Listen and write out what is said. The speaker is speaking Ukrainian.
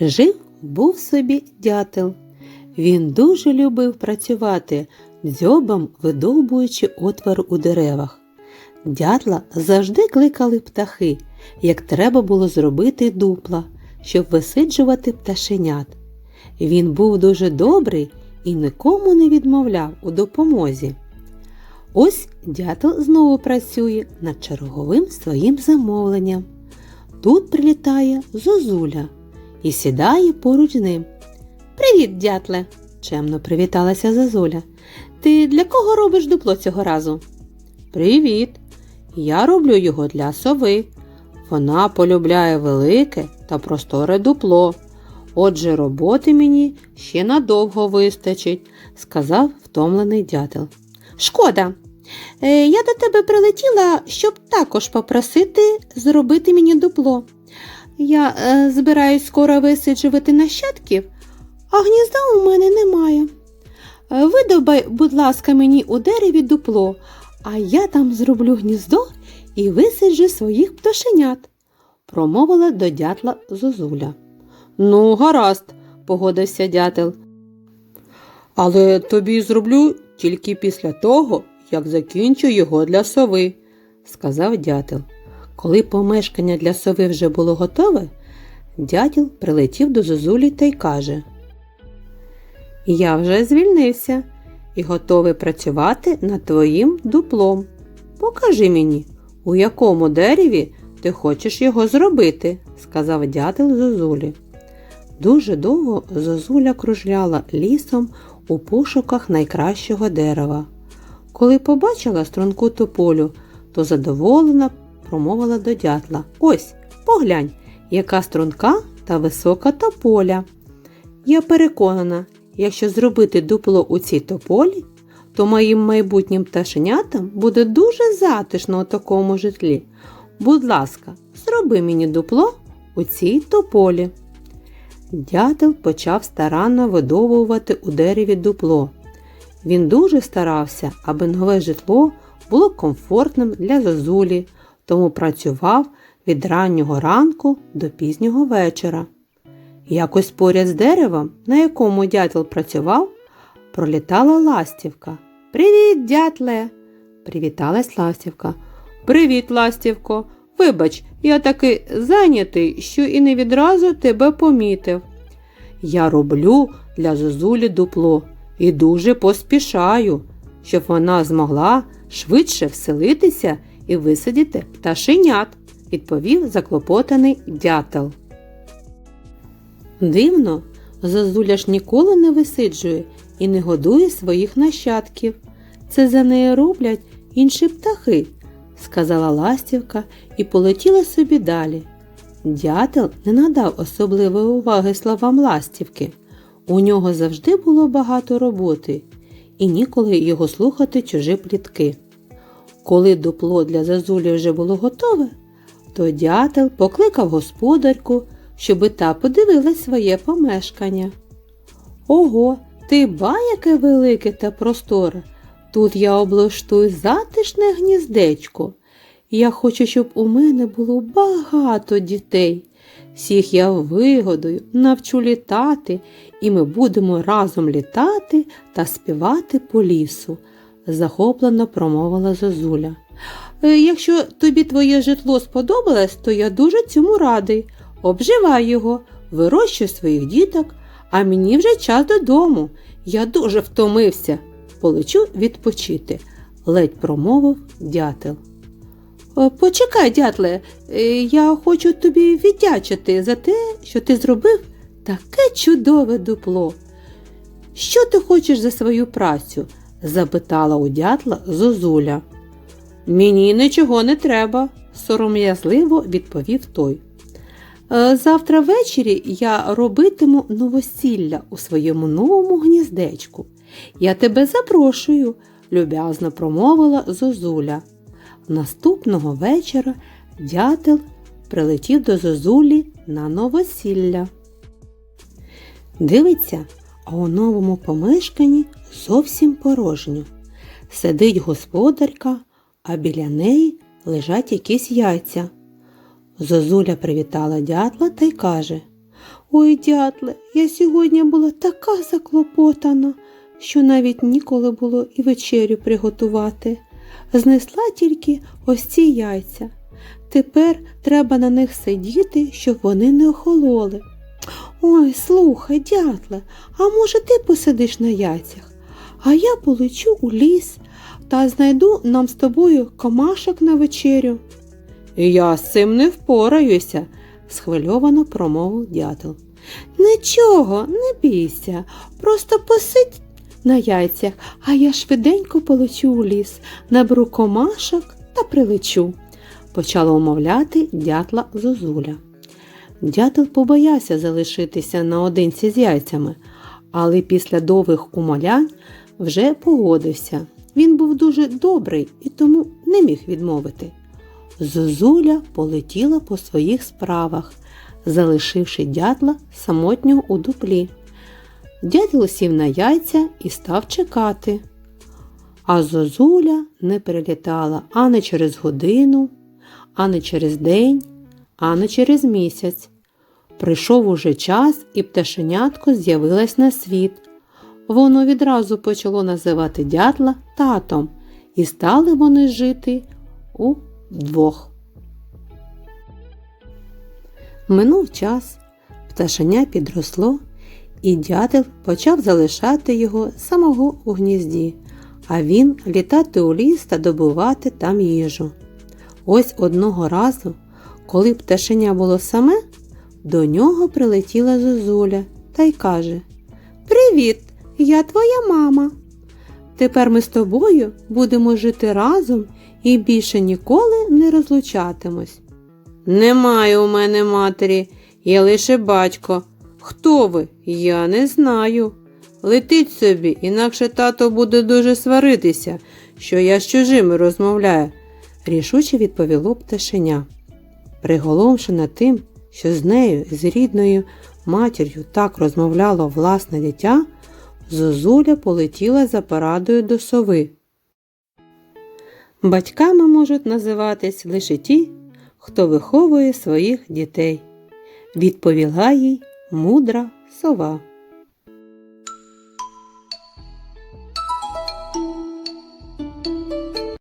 Жив був собі дятел. Він дуже любив працювати, дзьобом видовбуючи отвор у деревах. Дятла завжди кликали птахи, як треба було зробити дупла, щоб висиджувати пташенят. Він був дуже добрий і нікому не відмовляв у допомозі. Ось дятел знову працює над черговим своїм замовленням. Тут прилітає зозуля і сідає поруч з ним. Привіт, дятле, чемно привіталася зозуля. Ти для кого робиш дупло цього разу? Привіт. Я роблю його для сови. Вона полюбляє велике та просторе дупло. Отже, роботи мені ще надовго вистачить, сказав втомлений дятел. Шкода. Е, я до тебе прилетіла, щоб також попросити зробити мені дупло. Я е, збираюсь скоро висиджувати нащадків, а гнізда у мене немає. Е, Видобай, будь ласка, мені у дереві дупло, а я там зроблю гніздо і висиджу своїх пташенят, промовила до дятла Зозуля. Ну, гаразд, погодився дятел. Але тобі зроблю тільки після того, як закінчу його для сови, сказав дятел. Коли помешкання для сови вже було готове, дятел прилетів до Зозулі та й каже Я вже звільнився і готовий працювати над твоїм дуплом. Покажи мені, у якому дереві ти хочеш його зробити, сказав дятел Зозулі. Дуже довго Зозуля кружляла лісом у пошуках найкращого дерева. Коли побачила струнку тополю, то задоволена промовила до дятла. Ось, поглянь, яка струнка та висока тополя. Я переконана, якщо зробити дупло у цій тополі, то моїм майбутнім пташенятам буде дуже затишно у такому житлі. Будь ласка, зроби мені дупло у цій тополі. Дятел почав старанно видовувати у дереві дупло. Він дуже старався, аби нове житло було комфортним для зозулі, тому працював від раннього ранку до пізнього вечора. Якось поряд з деревом, на якому дятел працював, пролітала ластівка. Привіт, дятле! Привіталась ластівка. Привіт, ластівко. Вибач, я таки зайнятий, що і не відразу тебе помітив. Я роблю для зозулі дупло і дуже поспішаю, щоб вона змогла швидше вселитися і висадити пташенят, відповів заклопотаний дятел. Дивно, зозуля ж ніколи не висиджує і не годує своїх нащадків. Це за неї роблять інші птахи, сказала ластівка і полетіла собі далі. Дятел не надав особливої уваги словам ластівки. У нього завжди було багато роботи, і ніколи його слухати чужі плітки. Коли дупло для зазулі вже було готове, то дятел покликав господарку, щоби та подивилась своє помешкання. Ого, ти ба, яке велике та просторе. Тут я облаштую затишне гніздечко. Я хочу, щоб у мене було багато дітей. Всіх я вигодую, навчу літати, і ми будемо разом літати та співати по лісу, захоплено промовила Зозуля. «Е, Якщо тобі твоє житло сподобалось, то я дуже цьому радий. Обживай його, вирощуй своїх діток, а мені вже час додому. Я дуже втомився. Полечу відпочити, ледь промовив дятел. «Е, Почекай, дятле, е, я хочу тобі віддячити за те, що ти зробив таке чудове дупло. Що ти хочеш за свою працю? Запитала у дятла Зозуля. Мені нічого не треба, сором'язливо відповів той. «Е, Завтра ввечері я робитиму новосілля у своєму новому гніздечку. Я тебе запрошую, люб'язно промовила Зозуля. Наступного вечора дятел прилетів до Зозулі на новосілля. Дивиться, а у новому помешканні зовсім порожньо. Сидить господарка, а біля неї лежать якісь яйця. Зозуля привітала дятла та й каже Ой, дятле, я сьогодні була така заклопотана, що навіть ніколи було і вечерю приготувати. Знесла тільки ось ці яйця. Тепер треба на них сидіти, щоб вони не охололи. Ой, слухай, дятле, а може ти посидиш на яйцях? А я полечу у ліс та знайду нам з тобою комашок на вечерю. Я з цим не впораюся, схвильовано промовив дятел. Нічого, не бійся, просто посидь на яйцях, а я швиденько полечу у ліс, наберу комашок та прилечу, почала умовляти дятла Зозуля. Дятел побоявся залишитися наодинці з яйцями, але після довгих умолянь вже погодився. Він був дуже добрий і тому не міг відмовити. Зозуля полетіла по своїх справах, залишивши дятла самотнього у дуплі. Дятел сів на яйця і став чекати. А зозуля не перелітала ані через годину, ані через день, ані через місяць. Прийшов уже час, і пташенятко з'явилось на світ. Воно відразу почало називати дятла татом, і стали вони жити удвох. Минув час, пташеня підросло, і дятел почав залишати його самого у гнізді, а він літати у ліс та добувати там їжу. Ось одного разу, коли пташеня було саме, до нього прилетіла зозуля та й каже Привіт, я твоя мама. Тепер ми з тобою будемо жити разом і більше ніколи не розлучатимось. Немає у мене матері, є лише батько. Хто ви? Я не знаю. Летіть собі, інакше тато буде дуже сваритися, що я з чужими розмовляю, рішуче відповіло пташеня. Приголомшена тим, що з нею, з рідною матір'ю так розмовляло власне дитя, Зозуля полетіла за порадою до сови. Батьками можуть називатись лише ті, хто виховує своїх дітей, відповіла їй мудра сова.